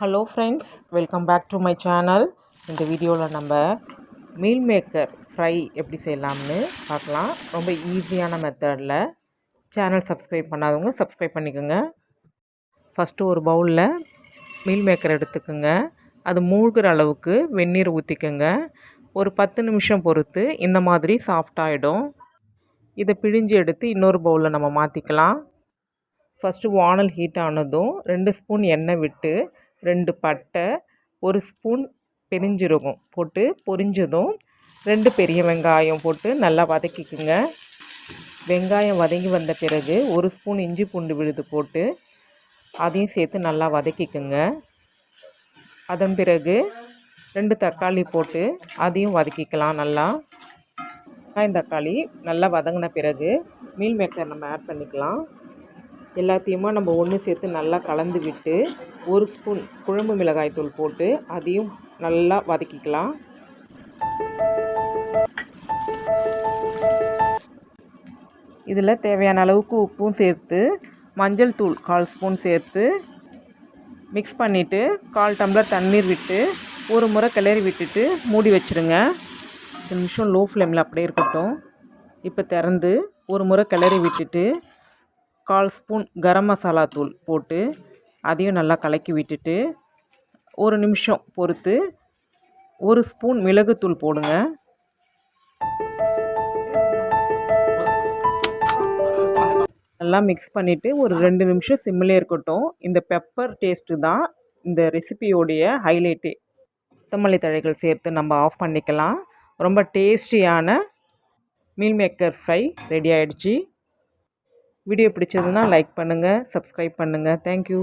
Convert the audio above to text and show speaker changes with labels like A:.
A: Hello friends welcome back to my channel இந்த வீடியோவில் நம்ம மீல் மேக்கர் ஃப்ரை எப்படி செய்யலாம்னு பார்க்கலாம். ரொம்ப ஈஸியான மெத்தடில் சேனல் சப்ஸ்கிரைப் பண்ணாதவங்க சப்ஸ்கிரைப் பண்ணிக்கோங்க. ஃபஸ்ட்டு ஒரு பவுலில் மீல் மேக்கர் எடுத்துக்கோங்க. அது மூழ்கிற அளவுக்கு வெந்நீர் ஊற்றிக்கோங்க ஒரு பத்து நிமிஷம் பொறுத்து இந்த மாதிரி சாஃப்டாகிடும் இதை பிழிஞ்சு எடுத்து இன்னொரு பவுலில் நம்ம மாற்றிக்கலாம் ஃபஸ்ட்டு வானல் ஹீட் ஆனதும் ரெண்டு ஸ்பூன் எண்ணெய் விட்டு ரெண்டு பட்டை ஒரு ஸ்பூன் பெருஞ்சீரகம் போட்டு பொரிஞ்சதும் ரெண்டு பெரிய வெங்காயம் போட்டு நல்லா வதக்கிக்குங்க. வெங்காயம் வதங்கி வந்த பிறகு ஒரு ஸ்பூன் இஞ்சி பூண்டு விழுது போட்டு அதையும் சேர்த்து நல்லா வதக்கிக்குங்க. அதன் பிறகு ரெண்டு தக்காளி போட்டு அதையும் வதக்கிக்கலாம் நல்லா. வெங்காயம் தக்காளி நல்லா வதங்கின பிறகு மீல் மேக்கர் நம்ம ஆட் பண்ணிக்கலாம். எல்லாத்தையுமா நம்ம ஒன்று சேர்த்து நல்லா கலந்து விட்டு ஒரு ஸ்பூன் குழம்பு மிளகாய்த்தூள் போட்டு அதையும் நல்லா வதக்கிக்கலாம். இதில் தேவையான அளவுக்கு உப்பும் சேர்த்து மஞ்சள் தூள் கால் ஸ்பூன் சேர்த்து மிக்ஸ் பண்ணிவிட்டு கால் டம்ளர் தண்ணீர் விட்டு ஒரு முறை கிளறி விட்டுட்டு மூடி வச்சுருங்க. ஒரு நிமிஷம் லோ ஃப்ளேமில் அப்படியே இருக்கட்டும். இப்போ திறந்து ஒரு முறை கிளறி விட்டுட்டு கால் ஸ்பூன் கரம் மசாலா தூள் போட்டு அதையும் நல்லா கலக்கி விட்டுட்டு ஒரு நிமிஷம் பொறுத்து ஒரு ஸ்பூன் மிளகுத்தூள் போடுங்க. நல்லா மிக்ஸ் பண்ணிவிட்டு ஒரு ரெண்டு நிமிஷம் சிம்மிலே இருக்கட்டும். இந்த பெப்பர் டேஸ்ட்டு தான் இந்த ரெசிபியோடைய ஹைலைட்டு கொத்தமல்லி தழைகள் சேர்த்து நம்ம ஆஃப் பண்ணிக்கலாம். ரொம்ப டேஸ்டியான மீல் மேக்கர் ஃப்ரை ரெடி ஆகிடுச்சி வீடியோ பிடிச்சதுன்னா லைக் பண்ணுங்கள் சப்ஸ்கிரைப் பண்ணுங்கள் தேங்க்யூ